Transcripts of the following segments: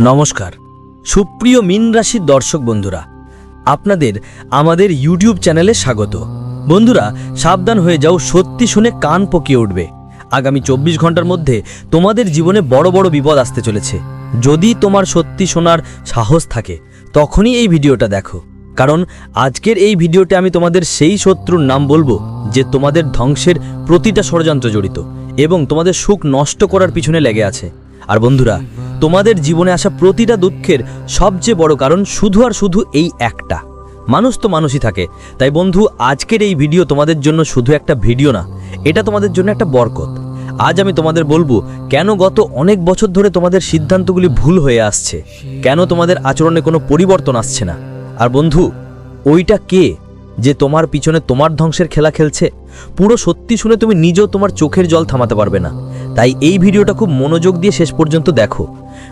নমস্কার। সুপ্রিয় মিন রাশির দর্শক বন্ধুরা, আপনাদের আমাদের ইউটিউব চ্যানেলে স্বাগত। বন্ধুরা, সাবধান হয়ে যাও, সত্যি শুনে কান পকিয়ে উঠবে। আগামী চব্বিশ ঘণ্টার মধ্যে তোমাদের জীবনে বড় বড় বিপদ আসতে চলেছে। যদি তোমার সত্যি শোনার সাহস থাকে, তখনই এই ভিডিওটা দেখো। কারণ আজকের এই ভিডিওতে আমি তোমাদের সেই শত্রুর নাম বলব, যে তোমাদের ধ্বংসের প্রতিটা ষড়যন্ত্র জড়িত এবং তোমাদের সুখ নষ্ট করার পিছনে লেগে আছে। আর বন্ধুরা, তোমাদের জীবনে আসা প্রতিটা দুঃখের সবচেয়ে বড় কারণ শুধু আর শুধু এই একটা। মানুষ তো মানুষই থাকে। তাই বন্ধু, আজকের এই ভিডিও তোমাদের জন্য শুধু একটা ভিডিও না, এটা তোমাদের জন্য একটা বরকত। আজ আমি তোমাদের বলব, কেন গত অনেক বছর ধরে তোমাদের সিদ্ধান্তগুলি ভুল হয়ে আসছে? কেন তোমাদের আচরণে কোনো পরিবর্তন আসছে না? আর বন্ধু, ওইটা কে? যে তোমার পিছনে তোমার ধ্বংসের খেলা খেলছে, পুরো সত্যি শুনে তুমি নিজেও তোমার চোখের জল থামাতে পারবে না। তাই এই ভিডিওটা খুব মনোযোগ দিয়ে শেষ পর্যন্ত দেখো।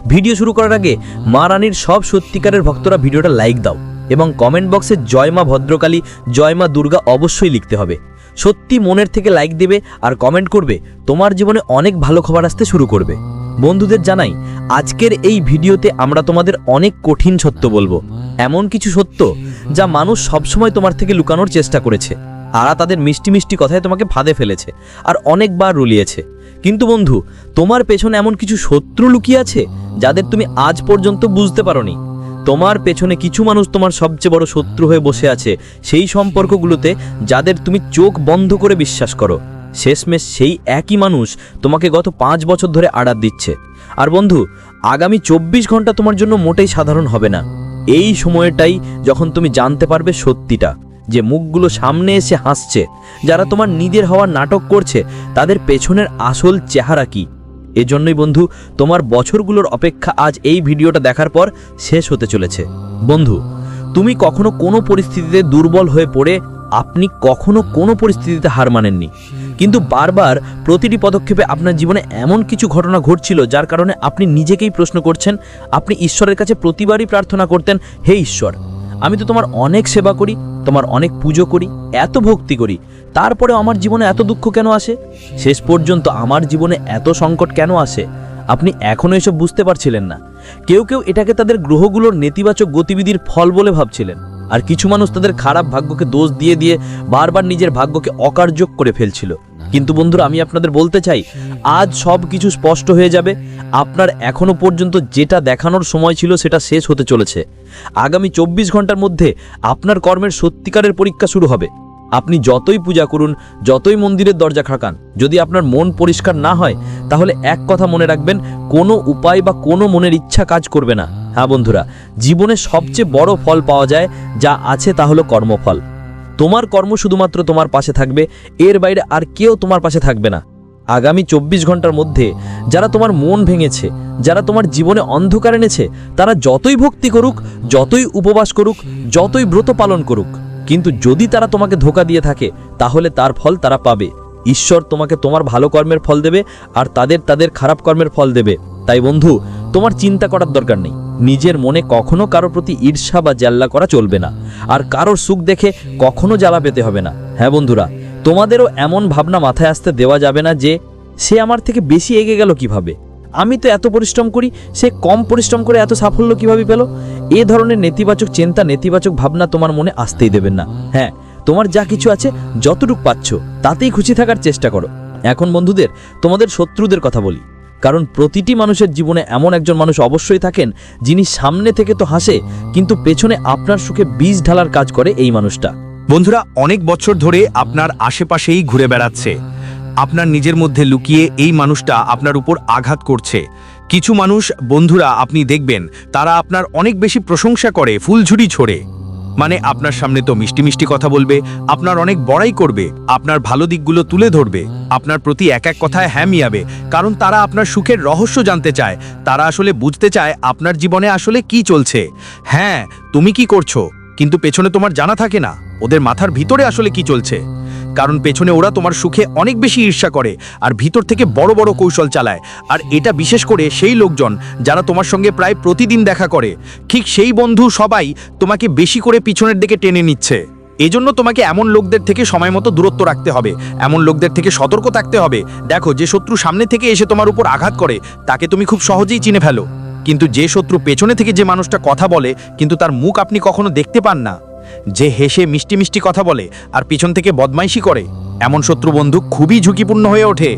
ভিডিও শুরু করার আগে মা রানীর সব সত্যিকারের ভক্তরা ভিডিওটা লাইক দাও এবং কমেন্ট বক্সে জয় মা ভদ্রকালী, জয় মা দুর্গা অবশ্যই লিখতে হবে। সত্যি মনের থেকে লাইক দেবে আর কমেন্ট করবে, তোমার জীবনে অনেক ভালো খবর আসতে শুরু করবে। বন্ধুদের জানাই, আজকের এই ভিডিওতে আমরা তোমাদের অনেক কঠিন সত্য বলব। এমন কিছু সত্য যা মানুষ সবসময় তোমার থেকে লুকানোর চেষ্টা করেছে। আর তাদের মিষ্টি মিষ্টি কথায় তোমাকে ফাঁদে ফেলেছে আর অনেকবার রুলিয়েছে। কিন্তু বন্ধু, তোমার পেছনে এমন কিছু শত্রু লুকিয়ে আছে যাদের তুমি আজ পর্যন্ত বুঝতে পারোনি? তোমার পেছনে কিছু মানুষ তোমার সবচেয়ে বড় শত্রু হয়ে বসে আছে সেই সম্পর্কগুলোতে যাদের তুমি চোখ বন্ধ করে বিশ্বাস করো। শেষমেশ সেই একই মানুষ তোমাকে গত পাঁচ বছর ধরে আড়াত দিচ্ছে। আর বন্ধু, আগামী চব্বিশ ঘণ্টা তোমার জন্য মোটেই সাধারণ হবে না। এই সময়টাই যখন তুমি জানতে পারবে সত্যিটা, যে মুখগুলো সামনে এসে হাসছে, যারা তোমার নিজের হওয়ার নাটক করছে, তাদের পেছনের আসল চেহারা কি? এজন্যই বন্ধু, তোমার বছরগুলোর অপেক্ষা আজ এই ভিডিওটা দেখার পর শেষ হতে চলেছে। বন্ধু, তুমি কখনো কোনো পরিস্থিতিতে দুর্বল হয়ে পড়ে, আপনি কখনো কোনো পরিস্থিতিতে হার মানেননি। কিন্তু বারবার প্রতিটি পদক্ষেপে আপনার জীবনে এমন কিছু ঘটনা ঘটছিল যার কারণে আপনি নিজেকেই প্রশ্ন করছেন, আপনি ঈশ্বরের কাছে প্রতিবারই প্রার্থনা করতেন, হে ঈশ্বর, আমি তো তোমার অনেক সেবা করি, তোমার অনেক পুজো করি, এত ভক্তি করি তারপরে আমার জীবনে এত দুঃখ কেন আসে? শেষ পর্যন্ত আমার জীবনে এত সংকট কেন আসে? আপনি এখনও এসব বুঝতে পারছিলেন না। কেউ কেউ এটাকে তাদের গ্রহগুলোর নেতিবাচক গতিবিধির ফল বলে ভাবছিলেন। আর কিছু মানুষ তাদের খারাপ ভাগ্যকে দোষ দিয়ে দিয়ে বারবার নিজের ভাগ্যকে অকার্যক করে ফেলছিল। কিন্তু বন্ধুরা, আমি আপনাদের বলতে চাই, আজ সব কিছু স্পষ্ট হয়ে যাবে। আপনার এখনও পর্যন্ত যেটা দেখানোর সময় ছিল সেটা শেষ হতে চলেছে। আগামী চব্বিশ ঘণ্টার মধ্যে আপনার কর্মের সত্যিকারের পরীক্ষা শুরু হবে। আপনি যতই পূজা করুন, যতই মন্দিরের দরজা খাকান যদি আপনার মন পরিষ্কার না হয়, তাহলে এক কথা মনে রাখবেন, কোনো উপায় বা কোনো মনের ইচ্ছা কাজ করবে না। হ্যাঁ বন্ধুরা, জীবনে সবচেয়ে বড় ফল পাওয়া যায়, যা আছে তা হলো কর্মফল। তোমার কর্ম শুধুমাত্র তোমার পাশে থাকবে, এর বাইরে আর কেউ তোমার পাশে থাকবে না। আগামী চব্বিশ ঘণ্টার মধ্যে যারা তোমার মন ভেঙেছে, যারা তোমার জীবনে অন্ধকার এনেছে, তারা যতই ভক্তি করুক, যতই উপবাস করুক, যতই ব্রত পালন করুক, কিন্তু যদি তারা তোমাকে ধোকা দিয়ে থাকে, তাহলে তার ফল তারা পাবে। ঈশ্বর তোমাকে তোমার ভালো কর্মের ফল দেবে আর তাদের তাদের খারাপ কর্মের ফল দেবে। তাই বন্ধু, তোমার চিন্তা করার দরকার নেই। নিজের মনে কখনো কারও প্রতি ঈর্ষা বা জ্বাল্লা করা চলবে না। আর কারোর সুখ দেখে কখনো জ্বালা পেতে হবে না। হ্যাঁ বন্ধুরা, তোমাদেরও এমন ভাবনা মাথায় আসতে দেওয়া যাবে না যে, সে আমার থেকে বেশি এগে গেল কীভাবে? আমি তো এত পরিশ্রম করি, সে কম পরিশ্রম করে এত সাফল্য কীভাবে পেল? এ ধরনের নেতিবাচক চিন্তা, নেতিবাচক ভাবনা তোমার মনে আসতেই দেবেন না। হ্যাঁ তোমার যা কিছু আছে, যতটুক পাচ্ছ, তাতেই খুশি থাকার চেষ্টা করো। এখন বন্ধুদের, তোমাদের শত্রুদের কথা বলি। কারণ প্রতিটি মানুষের জীবনে এমন একজন মানুষ অবশ্যই থাকেন যিনি সামনে থেকে তো হাসে, কিন্তু পেছনে আপনার সুখে বীজ ঢালার কাজ করে এই মানুষটা। বন্ধুরা, অনেক বছর ধরে আপনার আশেপাশেই ঘুরে বেড়াচ্ছে। আপনার নিজের মধ্যে লুকিয়ে এই মানুষটা আপনার উপর আঘাত করছে। কিছু মানুষ, বন্ধুরা, আপনি দেখবেন, তারা আপনার অনেক বেশি প্রশংসা করে, ফুলঝুরি ছোড়ে। মানে আপনার সামনে তো মিষ্টি মিষ্টি কথা বলবে, আপনার অনেক বড়াই করবে, আপনার ভালো দিকগুলো তুলে ধরবে, আপনার প্রতি এক এক কথায় হ্যামিয়াবে কারণ তারা আপনার সুখের রহস্য জানতে চায়, তারা আসলে বুঝতে চায় আপনার জীবনে আসলে কি চলছে। হ্যাঁ তুমি কি করছ, কিন্তু পেছনে তোমার জানা থাকে না, ওদের মাথার ভিতরে আসলে কি চলছে। কারণ পেছনে ওরা তোমার সুখে অনেক বেশি ঈর্ষা করে আর ভিতর থেকে বড় বড় কৌশল চালায়। আর এটা বিশেষ করে সেই লোকজন যারা তোমার সঙ্গে প্রায় প্রতিদিন দেখা করে। ঠিক সেই বন্ধু সবাই তোমাকে বেশি করে পিছনের দিকে টেনে নিচ্ছে। এজন্য তোমাকে এমন লোকদের থেকে সময় মতো দূরত্ব রাখতে হবে। এমন লোকদের থেকে সতর্ক থাকতে হবে। দেখো, যে শত্রু সামনে থেকে এসে তোমার উপর আঘাত করে, তাকে তুমি খুব সহজেই চিনে ফেলো। কিন্তু যে শত্রু পেছনে থেকে যে মানুষটা কথা বলে, কিন্তু তার মুখ আপনি কখনো দেখতে পান না। যে হেসে মিষ্টি মিষ্টি কথা বলে আর পিছন থেকে বদমাইশি করে। এমন শত্রু বন্ধু খুবই ঝুঁকিপূর্ণ হয়ে ওঠে।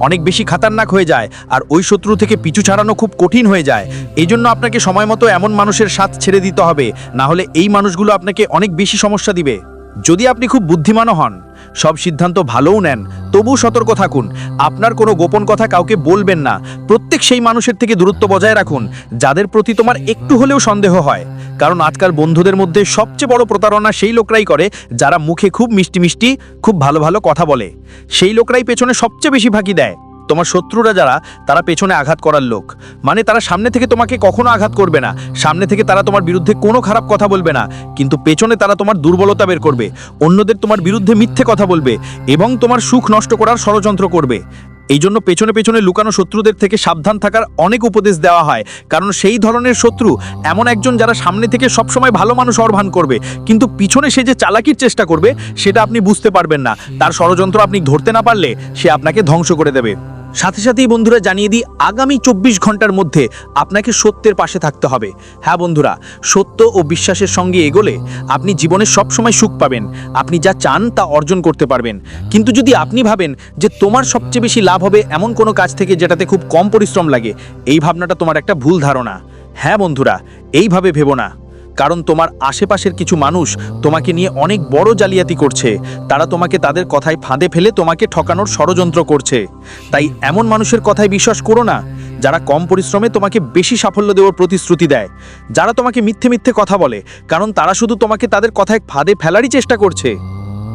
অনেক বেশি খাতারনাক হয়ে যায় আর ওই শত্রু থেকে পিছু ছাড়ানো খুব কঠিন হয়ে যায়। এই জন্য আপনাকে সময় মতো এমন মানুষের সাথ ছেড়ে দিতে হবে, না হলে এই মানুষগুলো আপনাকে অনেক বেশি সমস্যা দিবে। যদি আপনি খুব বুদ্ধিমানও হন, সব সিদ্ধান্ত ভালোও নেন তবু সতর্ক থাকুন। আপনার কোনো গোপন কথা কাউকে বলবেন না। প্রত্যেক সেই মানুষের থেকে দূরত্ব বজায় রাখুন, যাদের প্রতি তোমার একটু হলেও সন্দেহ হয়। কারণ আজকাল বন্ধুদের মধ্যে সবচেয়ে বড় প্রতারণা সেই লোকরাই করে, যারা মুখে খুব মিষ্টি মিষ্টি, খুব ভালো ভালো কথা বলে। সেই লোকরাই পেছনে সবচেয়ে বেশি ফাঁকি দেয়। তোমার শত্রুরা যারা, তারা পেছনে আঘাত করার লোক। মানে তারা সামনে থেকে তোমাকে কখনো আঘাত করবে না। সামনে থেকে তারা তোমার বিরুদ্ধে কোনো খারাপ কথা বলবে না। কিন্তু পেছনে তারা তোমার দুর্বলতা বের করবে। অন্যদের তোমার বিরুদ্ধে মিথ্যে কথা বলবে এবং তোমার সুখ নষ্ট করার ষড়যন্ত্র করবে। এই জন্য পেছনে পেছনে লুকানো শত্রুদের থেকে সাবধান থাকার অনেক উপদেশ দেওয়া হয়। কারণ সেই ধরনের শত্রু এমন একজন যারা সামনে থেকে সবসময় ভালো মানুষ অর্ভান করবে। কিন্তু পিছনে সে যে চালাকির চেষ্টা করবে, সেটা আপনি বুঝতে পারবেন না। তার ষড়যন্ত্র আপনি ধরতে না পারলে সে আপনাকে ধ্বংস করে দেবে। সাথে সাথেই বন্ধুরা জানিয়ে দিই, আগামী চব্বিশ ঘণ্টার মধ্যে আপনাকে সত্যের পাশে থাকতে হবে। হ্যাঁ বন্ধুরা, সত্য ও বিশ্বাসের সঙ্গে এগোলে আপনি জীবনে সবসময় সুখ পাবেন। আপনি যা চান তা অর্জন করতে পারবেন। কিন্তু যদি আপনি ভাবেন যে তোমার সবচেয়ে বেশি লাভ হবে এমন কোনো কাজ থেকে যেটাতে খুব কম পরিশ্রম লাগে, এই ভাবনাটা তোমার একটা ভুল ধারণা। হ্যাঁ বন্ধুরা, এইভাবে ভেবো না। কারণ তোমার আশেপাশের কিছু মানুষ তোমাকে নিয়ে অনেক বড় জালিয়াতি করছে। তারা তোমাকে তাদের কথায় ফাঁদে ফেলে তোমাকে ঠকানোর ষড়যন্ত্র করছে। তাই এমন মানুষের কথায় বিশ্বাস করো না, যারা কম পরিশ্রমে তোমাকে বেশি সাফল্য দেওয়ার প্রতিশ্রুতি দেয়। যারা তোমাকে মিথ্যে মিথ্যে কথা বলে, কারণ তারা শুধু তোমাকে তাদের কথায় ফাঁদে ফেলারই চেষ্টা করছে।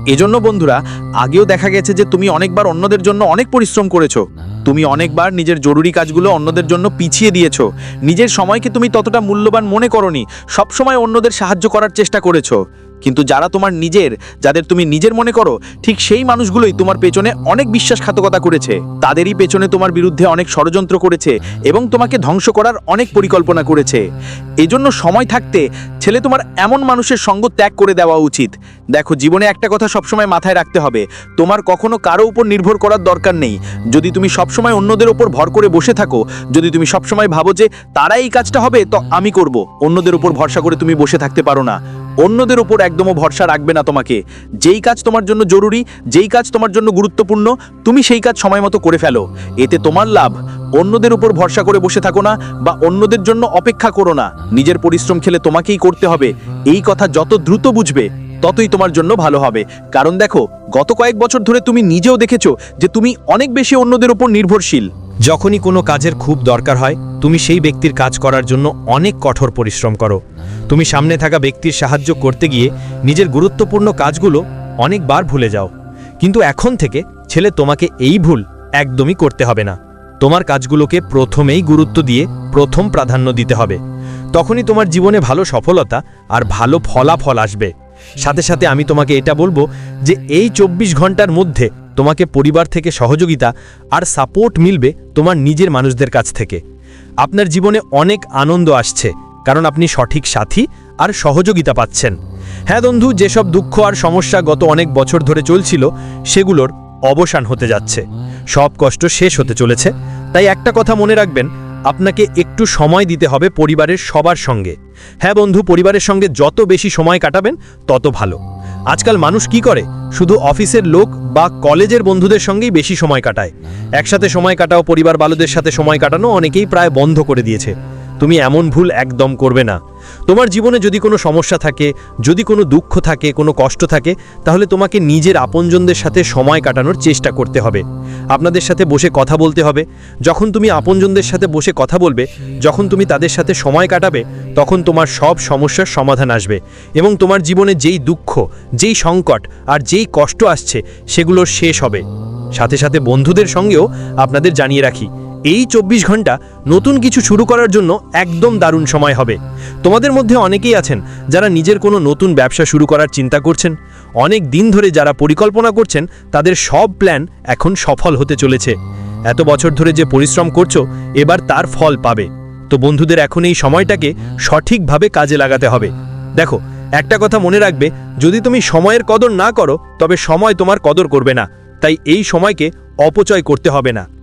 এজন্য বন্ধুরা, আগেও দেখা গেছে যে তুমি অনেকবার অন্যদের জন্য অনেক পরিশ্রম করেছ। তুমি অনেকবার নিজের জরুরি কাজগুলো অন্যদের জন্য পিছিয়ে দিয়েছ। নিজের সময়কে তুমি ততটা মূল্যবান মনে করনি। সবসময় অন্যদের সাহায্য করার চেষ্টা করেছ। কিন্তু যারা তোমার নিজের, যাদের তুমি নিজের মনে করো, ঠিক সেই মানুষগুলোই তোমার পেছনে অনেক বিশ্বাসঘাতকতা করেছে। তাদেরই পেছনে তোমার বিরুদ্ধে অনেক ষড়যন্ত্র করেছে এবং তোমাকে ধ্বংস করার অনেক পরিকল্পনা করেছে। এজন্য সময় থাকতে ছেলে তোমার এমন মানুষের সঙ্গ ত্যাগ করে দেওয়া উচিত। দেখো, জীবনে একটা কথা সবসময় মাথায় রাখতে হবে। তোমার কখনো কারও উপর নির্ভর করার দরকার নেই। যদি তুমি সবসময় অন্যদের উপর ভর করে বসে থাকো। যদি তুমি সবসময় ভাবো যে তারা এই কাজটা হবে, তো আমি করব। অন্যদের ওপর ভরসা করে তুমি বসে থাকতে পারো না। অন্যদের উপর একদমও ভরসা রাখবে না তোমাকে। যেই কাজ তোমার জন্য জরুরি, যেই কাজ তোমার জন্য গুরুত্বপূর্ণ, তুমি সেই কাজ সময় মতো করে ফেলো। এতে তোমার লাভ। অন্যদের উপর ভরসা করে বসে থাকো না বা অন্যদের জন্য অপেক্ষা করো না। নিজের পরিশ্রম খেলে তোমাকেই করতে হবে। এই কথা যত দ্রুত বুঝবে ততই তোমার জন্য ভালো হবে। কারণ দেখো, গত কয়েক বছর ধরে তুমি নিজেও দেখেছ যে তুমি অনেক বেশি অন্যদের উপর নির্ভরশীল। যখনই কোনো কাজের খুব দরকার হয়, তুমি সেই ব্যক্তির কাজ করার জন্য অনেক কঠোর পরিশ্রম করো। তুমি সামনে থাকা ব্যক্তির সাহায্য করতে গিয়ে নিজের গুরুত্বপূর্ণ কাজগুলো অনেকবার ভুলে যাও। কিন্তু এখন থেকে ছেলে তোমাকে এই ভুল একদমই করতে হবে না। তোমার কাজগুলোকে প্রথমেই গুরুত্ব দিয়ে প্রথম প্রাধান্য দিতে হবে। তখনই তোমার জীবনে ভালো সফলতা আর ভালো ফলাফল আসবে। সাথে সাথে আমি তোমাকে এটা বলব যে এই চব্বিশ ঘণ্টার মধ্যে তোমাকে পরিবার থেকে সহযোগিতা আর সাপোর্ট মিলবে তোমার নিজের মানুষদের কাছ থেকে। আপনার জীবনে অনেক আনন্দ আসছে, কারণ আপনি সঠিক সাথী আর সহযোগিতা পাচ্ছেন। হ্যাঁ বন্ধু, যেসব দুঃখ আর সমস্যা গত অনেক বছর ধরে চলছিল, সেগুলোর অবসান হতে যাচ্ছে। সব কষ্ট শেষ হতে চলেছে। তাই একটা কথা মনে রাখবেন আপনাকে একটু সময় দিতে হবে পরিবারের সবার সঙ্গে। হ্যাঁ বন্ধু, পরিবারের সঙ্গে যত বেশি সময় কাটাবেন, তত ভালো। আজকাল মানুষ কি করে? শুধু অফিসের লোক বা কলেজের বন্ধুদের সঙ্গেই বেশি সময় কাটায়। একসাথে সময় কাটাও, পরিবার বালুদের সাথে সময় কাটানো অনেকেই প্রায় বন্ধ করে দিয়েছে। তুমি এমন ভুল একদম করবে না। তোমার জীবনে যদি কোনো সমস্যা থাকে, যদি কোনো দুঃখ থাকে, কোনো কষ্ট থাকে, তাহলে তোমাকে নিজের আপনজনদের সাথে সময় কাটানোর চেষ্টা করতে হবে। আপনাদের সাথে বসে কথা বলতে হবে। যখন তুমি আপনজনদের সাথে বসে কথা বলবে, যখন তুমি তাদের সাথে সময় কাটাবে, তখন তোমার সব সমস্যার সমাধান আসবে এবং তোমার জীবনে যেই দুঃখ, যেই সংকট আর যেই কষ্ট আসছে, সেগুলো শেষ হবে। সাথে সাথে বন্ধুদের সঙ্গেও আপনাদের জানিয়ে রাখি। এই চব্বিশ ঘণ্টা নতুন কিছু শুরু করার জন্য একদম দারুণ সময় হবে। তোমাদের মধ্যে অনেকেই আছেন যারা নিজের কোনো নতুন ব্যবসা শুরু করার চিন্তা করছেন। অনেক দিন ধরে যারা পরিকল্পনা করছেন, তাদের সব প্ল্যান এখন সফল হতে চলেছে। এত বছর ধরে যে পরিশ্রম করছ, এবার তার ফল পাবে। তো বন্ধুদের এখন এই সময়টাকে সঠিকভাবে কাজে লাগাতে হবে। দেখো, একটা কথা মনে রাখবে, যদি তুমি সময়ের কদর না করো, তবে সময় তোমার কদর করবে না। তাই এই সময়কে অপচয় করতে হবে না।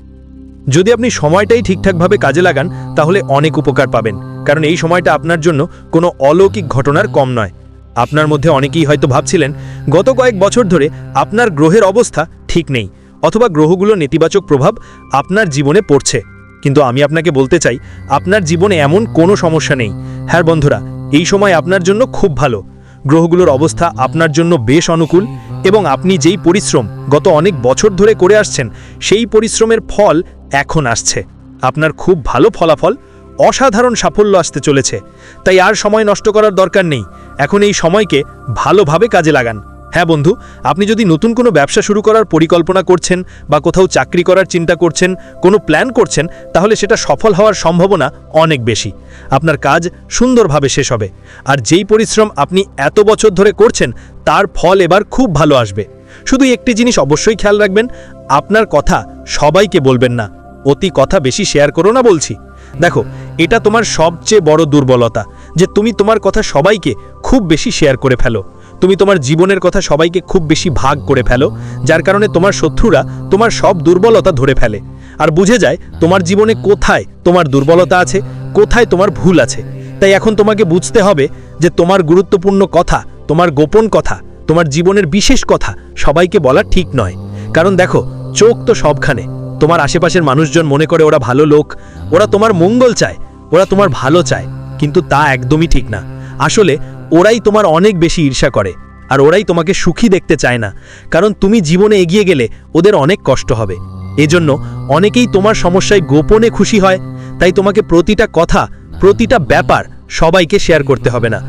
যদি আপনি সময়টাই ঠিকঠাকভাবে কাজে লাগান, তাহলে অনেক উপকার পাবেন। কারণ এই সময়টা আপনার জন্য কোনো অলৌকিক ঘটনার কম নয়। আপনার মধ্যে অনেকেই হয়তো ভাবছিলেন, গত কয়েক বছর ধরে আপনার গ্রহের অবস্থা ঠিক নেই, অথবা গ্রহগুলোর নেতিবাচক প্রভাব আপনার জীবনে পড়ছে। কিন্তু আমি আপনাকে বলতে চাই, আপনার জীবনে এমন কোনো সমস্যা নেই। হ্যাঁ বন্ধুরা, এই সময় আপনার জন্য খুব ভালো। গ্রহগুলোর অবস্থা আপনার জন্য বেশ অনুকূল এবং আপনি যেই পরিশ্রম গত অনেক বছর ধরে করে আসছেন, সেই পরিশ্রমের ফল এখন আসছে। আপনার খুব ভালো ফলাফল, অসাধারণ সাফল্য আসতে চলেছে। তাই আর সময় নষ্ট করার দরকার নেই। এখন এই সময়কে ভালোভাবে কাজে লাগান। হ্যাঁ বন্ধু, আপনি যদি নতুন কোনো ব্যবসা শুরু করার পরিকল্পনা করছেন বা কোথাও চাকরি করার চিন্তা করছেন, কোনো প্ল্যান করছেন, তাহলে সেটা সফল হওয়ার সম্ভাবনা অনেক বেশি। আপনার কাজ সুন্দরভাবে শেষ হবে। আর যেই পরিশ্রম আপনি এত বছর ধরে করছেন, তার ফল এবার খুব ভালো আসবে। শুধু একটি জিনিস অবশ্যই খেয়াল রাখবেন, আপনার কথা সবাইকে বলবেন না। অতি কথা বেশি শেয়ার করো না বলছি। দেখো, এটা তোমার সবচেয়ে বড় দুর্বলতা, যে তুমি তোমার কথা সবাইকে খুব বেশি শেয়ার করে ফেলো। তুমি তোমার জীবনের কথা সবাইকে খুব বেশি ভাগ করে ফেলো, যার কারণে তোমার শত্রুরা তোমার সব দুর্বলতা ধরে ফেলে। আর বুঝে যায়, তোমার জীবনে কোথায় তোমার দুর্বলতা আছে, কোথায় তোমার ভুল আছে। তাই এখন তোমাকে বুঝতে হবে যে তোমার গুরুত্বপূর্ণ কথা, তোমার গোপন কথা, তোমার জীবনের বিশেষ কথা সবাইকে বলা ঠিক নয়। কারণ দেখো, চোখ তো সবখানে তোমার আশেপাশের মানুষজন মনে করে ওরা ভালো লোক, ওরা তোমার মঙ্গল চায়, ওরা তোমার ভালো চায়, কিন্তু তা একদমই ঠিক না। আসলে ওরাই তোমার অনেক বেশি ঈর্ষা করে, আর ওরাই তোমাকে সুখী দেখতে চায় না, কারণ তুমি জীবনে এগিয়ে গেলে ওদের অনেক কষ্ট হবে। এজন্য অনেকেই তোমার সমস্যায় গোপনে খুশি হয়, তাই তোমাকে প্রতিটা কথা, প্রতিটা ব্যাপার সবাইকে শেয়ার করতে হবে না।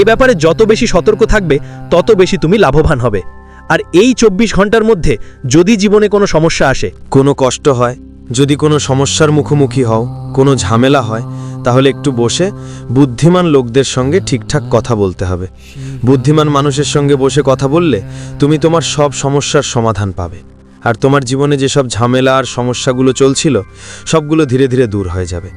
এ ব্যাপারে যত বেশি সতর্ক থাকবে, তত বেশি তুমি লাভবান হবে। আর এই চব্বিশ ঘণ্টার মধ্যে যদি জীবনে কোনো সমস্যা আসে? কোনো কষ্ট হয়? যদি কোনো সমস্যার মুখোমুখি হও, কোনো ঝামেলা হয়, তাহলে একটু বসে বুদ্ধিমান লোকদের সঙ্গে ঠিকঠাক কথা বলতে হবে। বুদ্ধিমান মানুষের সঙ্গে বসে কথা বললে তুমি তোমার সব সমস্যার সমাধান পাবে। আর তোমার জীবনে যেসব ঝামেলা আর সমস্যাগুলো চলছিল, সবগুলো ধীরে ধীরে দূর হয়ে যাবে।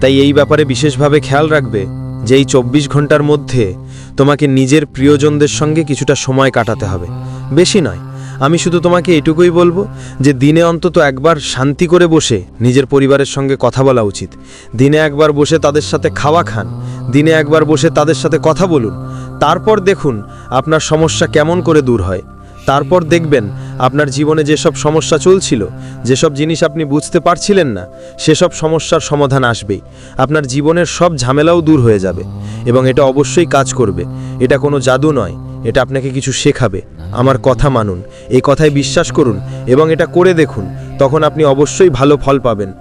তাই এই ব্যাপারে বিশেষভাবে খেয়াল রাখবে যে এই চব্বিশ ঘণ্টার মধ্যে তোমাকে নিজের প্রিয়জনদের সঙ্গে কিছুটা সময় কাটাতে হবে। বেশি নয়। আমি শুধু তোমাকে এটুকুই বলব যে দিনে অন্তত একবার শান্তি করে বসে নিজের পরিবারের সঙ্গে কথা বলা উচিত। দিনে একবার বসে তাদের সাথে খাওয়া খান, দিনে একবার বসে তাদের সাথে কথা বলুন। তারপর দেখুন আপনার সমস্যা কেমন করে দূর হয়। তারপর দেখবেন আপনার জীবনে যেসব সমস্যা চলছিল, যেসব জিনিস আপনি বুঝতে পারছিলেন না, সেসব সমস্যার সমাধান আসবেই। আপনার জীবনের সব ঝামেলাও দূর হয়ে যাবে এবং এটা অবশ্যই কাজ করবে। এটা কোনো জাদু নয়, এটা আপনাকে কিছু শেখাবে। আমার কথা মানুন, এই কথায় বিশ্বাস করুন এবং এটা করে দেখুন, তখন আপনি অবশ্যই ভালো ফল পাবেন।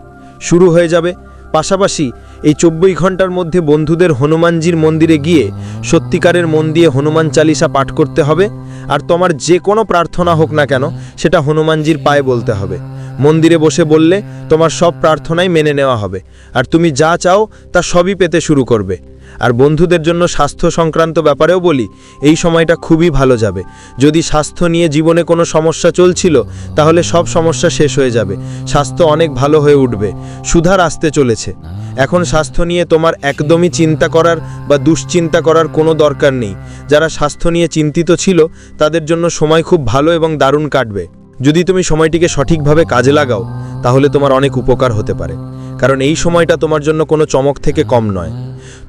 শুরু হয়ে যাবে। পাশাপাশি এই চব্বিশ ঘণ্টার মধ্যে বন্ধুদের হনুমানজির মন্দিরে গিয়ে সত্যিকারের মন দিয়ে হনুমান চালিসা পাঠ করতে হবে। আর তোমার যে কোনো প্রার্থনা হোক না কেন, সেটা হনুমানজির পায়ে বলতে হবে। মন্দিরে বসে বললে, তোমার সব প্রার্থনাই মেনে নেওয়া হবে, আর তুমি যা চাও তা সবই পেতে শুরু করবে। আর বন্ধুদের জন্য স্বাস্থ্য সংক্রান্ত ব্যাপারেও বলি, এই সময়টা খুবই ভালো যাবে। যদি স্বাস্থ্য নিয়ে জীবনে কোনো সমস্যা চলছিল, তাহলে সব সমস্যা শেষ হয়ে যাবে। স্বাস্থ্য অনেক ভালো হয়ে উঠবে। সুধার আসতে চলেছে। এখন স্বাস্থ্য নিয়ে তোমার একদমই চিন্তা করার বা দুশ্চিন্তা করার কোনো দরকার নেই। যারা স্বাস্থ্য নিয়ে চিন্তিত ছিল, তাদের জন্য সময় খুব ভালো এবং দারুণ কাটবে। যদি তুমি সময়টিকে সঠিকভাবে কাজে লাগাও, তাহলে তোমার অনেক উপকার হতে পারে। কারণ এই সময়টা তোমার জন্য কোনো চমক থেকে কম নয়।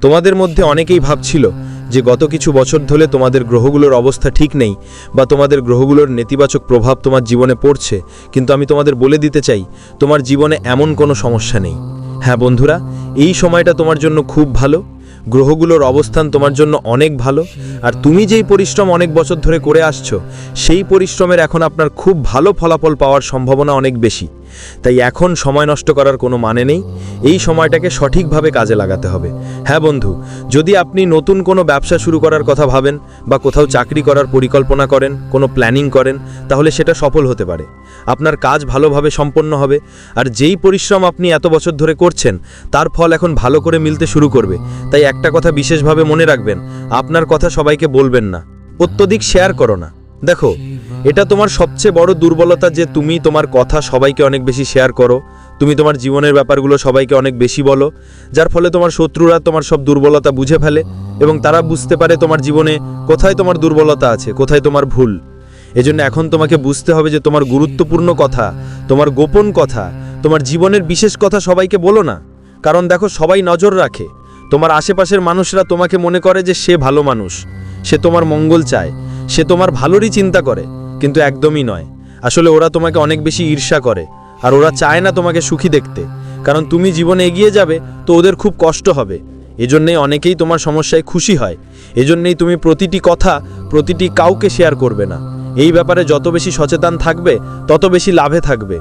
তোমাদের মধ্যে অনেকেই ভাবছিল যে গত কিছু বছর ধরে তোমাদের গ্রহগুলোর অবস্থা ঠিক নেই বা তোমাদের গ্রহগুলোর নেতিবাচক প্রভাব তোমার জীবনে পড়ছে, কিন্তু আমি তোমাদের বলে দিতে চাই, তোমার জীবনে এমন কোনো সমস্যা নেই। হ্যাঁ বন্ধুরা, এই সময়টা তোমার জন্য খুব ভালো। গ্রহগুলোর অবস্থান তোমার জন্য অনেক ভালো। আর তুমি যেই পরিশ্রম অনেক বছর ধরে করে আসছো, সেই পরিশ্রমের এখন আপনার খুব ভালো ফলাফল পাওয়ার সম্ভাবনা অনেক বেশি। তাই এখন সময় নষ্ট করার কোনো মানে নেই। এই সময়টাকে সঠিকভাবে কাজে লাগাতে হবে। হ্যাঁ বন্ধু, যদি আপনি নতুন কোনো ব্যবসা শুরু করার কথা ভাবেন বা কোথাও চাকরি করার পরিকল্পনা করেন, কোনো প্ল্যানিং করেন, তাহলে সেটা সফল হতে পারে। আপনার কাজ ভালোভাবে সম্পন্ন হবে আর যেই পরিশ্রম আপনি এত বছর ধরে করছেন, তার ফল এখন ভালো করে মিলতে শুরু করবে। তাই একটা কথা বিশেষভাবে মনে রাখবেন, আপনার কথা সবাইকে বলবেন না। অত্যধিক শেয়ার করো না। দেখো এটা তোমার সবচেয়ে বড় দুর্বলতা যে তুমি তোমার কথা সবাইকে অনেক বেশি শেয়ার করো, তুমি তোমার জীবনের ব্যাপারগুলো সবাইকে অনেক বেশি বলো, যার ফলে তোমার শত্রুরা তোমার সব দুর্বলতা বুঝে ফেলে এবং তারা বুঝতে পারে তোমার জীবনে কোথায় তোমার দুর্বলতা আছে, কোথায় তোমার ভুল। এজন্য এখন তোমাকে বুঝতে হবে যে তোমার গুরুত্বপূর্ণ কথা, তোমার গোপন কথা, তোমার জীবনের বিশেষ কথা সবাইকে বলো না। কারণ দেখো, সবাই নজর রাখে। তোমার আশেপাশের মানুষরা তোমাকে মনে করে যে সে ভালো মানুষ, সে তোমার মঙ্গল চায়, সে তোমার ভালোরই চিন্তা করে। কিন্তু একদমই নয়। আসলে ওরা তোমাকে অনেক বেশি ঈর্ষা করে, আর ওরা চায় না তোমাকে সুখী দেখতে। কারণ তুমি জীবনে এগিয়ে যাবে, তো ওদের খুব কষ্ট হবে। এজন্যই অনেকেই তোমার সমস্যায় খুশি হয়। এজন্যই তুমি প্রতিটি কথা, প্রতিটি কাউকে শেয়ার করবে না। এই ব্যাপারে যত বেশি সচেতন থাকবে, তত বেশি লাভে থাকবে।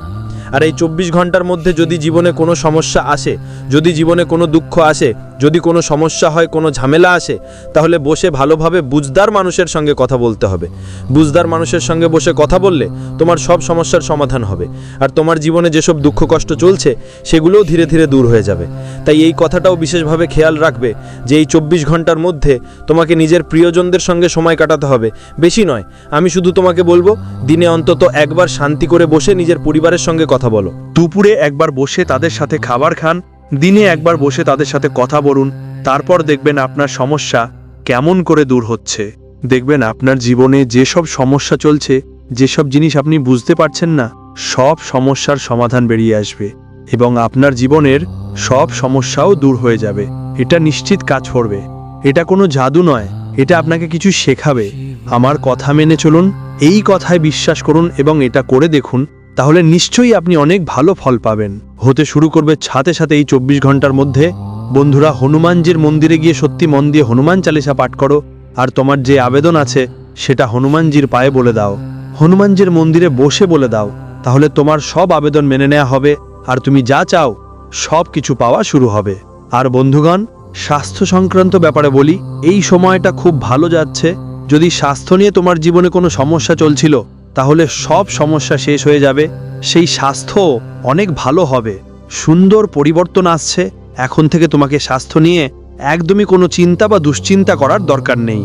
আর এই চব্বিশ ঘণ্টার মধ্যে যদি জীবনে কোনো সমস্যা আসে, যদি জীবনে কোনো দুঃখ আসে যদি কোনো সমস্যা হয়, কোনো ঝামেলা আসে, তাহলে বসে ভালোভাবে বুঝদার মানুষের সঙ্গে কথা বলতে হবে। বুঝদার মানুষের সঙ্গে বসে কথা বললে তোমার সব সমস্যার সমাধান হবে। আর তোমার জীবনে যেসব দুঃখ কষ্ট চলছে, সেগুলোও ধীরে ধীরে দূর হয়ে যাবে। তাই এই কথাটাও বিশেষভাবে খেয়াল রাখবে যে এই চব্বিশ ঘণ্টার মধ্যে তোমাকে নিজের প্রিয়জনদের সঙ্গে সময় কাটাতে হবে। বেশি নয়, আমি শুধু তোমাকে বলব, দিনে অন্তত একবার শান্তি করে বসে নিজের পরিবারের সঙ্গে কথা বলো। দুপুরে একবার বসে তাদের সাথে খাবার খান দিনে একবার বসে তাদের সাথে কথা বলুন, তারপর দেখবেন আপনার সমস্যা কেমন করে দূর হচ্ছে। দেখবেন আপনার জীবনে যেসব সমস্যা চলছে, যেসব জিনিস আপনি বুঝতে পারছেন না, সব সমস্যার সমাধান বেরিয়ে আসবে এবং আপনার জীবনের সব সমস্যাও দূর হয়ে যাবে। এটা নিশ্চিত কাজ করবে। এটা কোনো জাদু নয়, এটা আপনাকে কিছু শেখাবে। আমার কথা মেনে চলুন, এই কথায় বিশ্বাস করুন এবং এটা করে দেখুন তাহলে নিশ্চয়ই আপনি অনেক ভালো ফল পাবেন। হতে শুরু করবে সাথে সাথে এই চব্বিশ ঘণ্টার মধ্যে। বন্ধুরা, হনুমানজির মন্দিরে গিয়ে সত্যি মন দিয়ে হনুমান চালিসা পাঠ করো, আর তোমার যে আবেদন আছে, সেটা হনুমানজির পায়ে বলে দাও। হনুমানজির মন্দিরে বসে বলে দাও, তাহলে তোমার সব আবেদন মেনে নেওয়া হবে, আর তুমি যা চাও, সব কিছু পাওয়া শুরু হবে। আর বন্ধুগণ, স্বাস্থ্য সংক্রান্ত ব্যাপারে বলি, এই সময়টা খুব ভালো যাচ্ছে। যদি স্বাস্থ্য নিয়ে তোমার জীবনে কোনো সমস্যা চলছিল তাহলে সব সমস্যা শেষ হয়ে যাবে। সেই স্বাস্থ্য অনেক ভালো হবে। সুন্দর পরিবর্তন আসছে। এখন থেকে তোমাকে স্বাস্থ্য নিয়ে একদমই কোনো চিন্তা বা দুশ্চিন্তা করার দরকার নেই।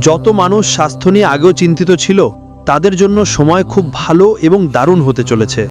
যত মানুষ স্বাস্থ্য নিয়ে আগেও চিন্তিত ছিল, তাদের জন্য সময় খুব ভালো এবং দারুণ হতে চলেছে।